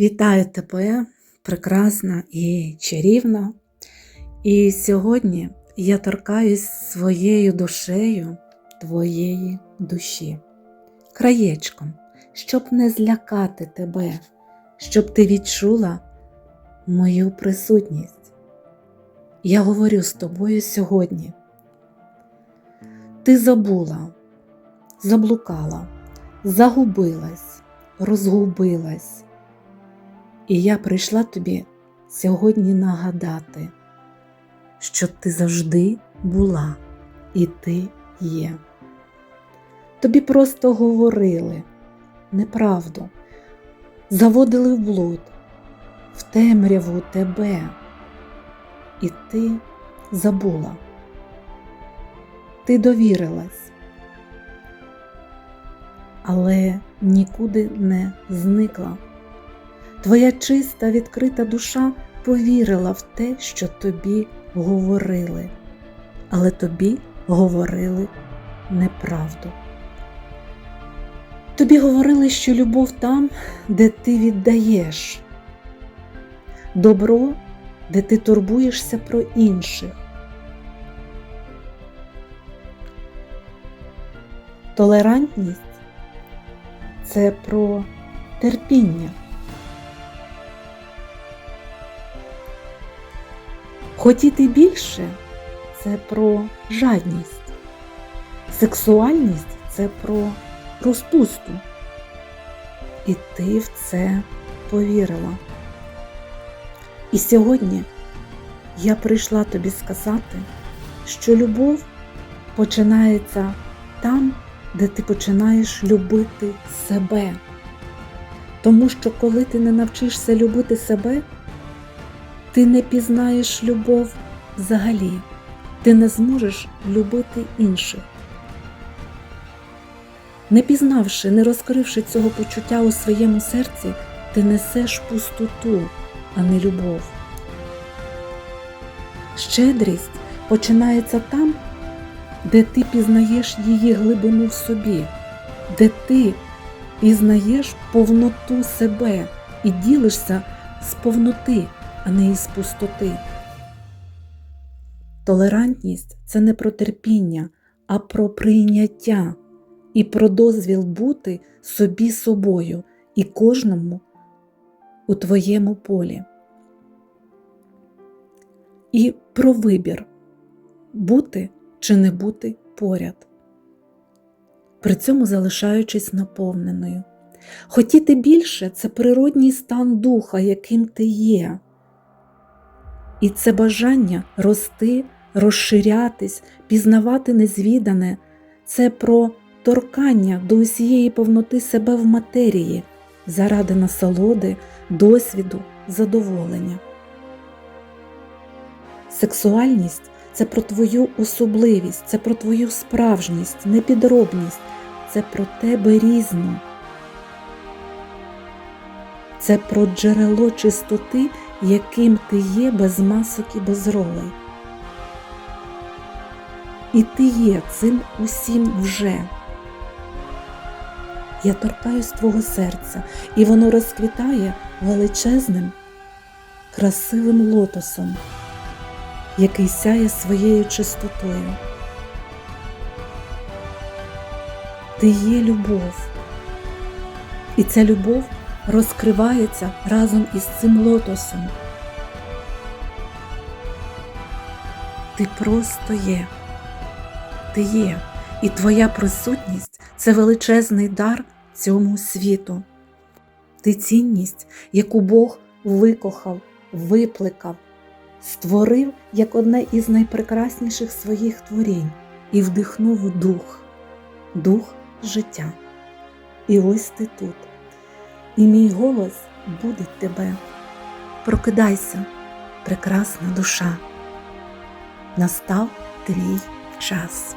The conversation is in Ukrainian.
Вітаю тебе, прекрасна і чарівна. І сьогодні я торкаюсь своєю душею твоєї душі, краєчком, щоб не злякати тебе, щоб ти відчула мою присутність. Я говорю з тобою сьогодні. Ти забула, заблукала, загубилась, розгубилась. І я прийшла тобі сьогодні нагадати, що ти завжди була і ти є. Тобі просто говорили неправду, заводили в блуд, в темряву тебе, і ти забула. Ти довірилась, але нікуди не зникла. Твоя чиста відкрита душа повірила в те, що тобі говорили, але тобі говорили неправду. Тобі говорили, що любов там, де ти віддаєш, добро, де ти турбуєшся про інших. Толерантність це про терпіння. Хотіти більше це про жадність. Сексуальність це про розпусту. І ти в це повірила. І сьогодні я прийшла тобі сказати, що любов починається там, де ти починаєш любити себе. Тому що коли ти не навчишся любити себе, ти не пізнаєш любов взагалі, ти не зможеш любити інших. Не пізнавши, не розкривши цього почуття у своєму серці, ти несеш пустоту, а не любов. Щедрість починається там, де ти пізнаєш її глибину в собі, де ти пізнаєш повноту себе і ділишся з повноти а не із пустоти. Толерантність це не про терпіння, а про прийняття і про дозвіл бути собі собою і кожному у твоєму полі. І про вибір бути чи не бути поряд, при цьому залишаючись наповненою. Хотіти більше це природній стан духа, яким ти є. І це бажання рости, розширятись, пізнавати незвідане, це про торкання до усієї повноти себе в матерії заради насолоди, досвіду, задоволення. Сексуальність це про твою особливість, це про твою справжність, непідробність, це про тебе різну. Це про джерело чистоти яким ти є без масок і без ролей. І ти є цим усім вже. Я торкаюсь твого серця, і воно розквітає величезним, красивим лотосом, який сяє своєю чистотою. Ти є любов, і ця любов розкривається разом із цим лотосом. Ти просто є, ти є, і твоя присутність це величезний дар цьому світу. Ти цінність, яку Бог викохав, випликав, створив як одне із найпрекрасніших своїх творінь і вдихнув дух, дух життя. І ось ти тут і мій голос будить тебе. Прокидайся, прекрасна душа. Настав твій час.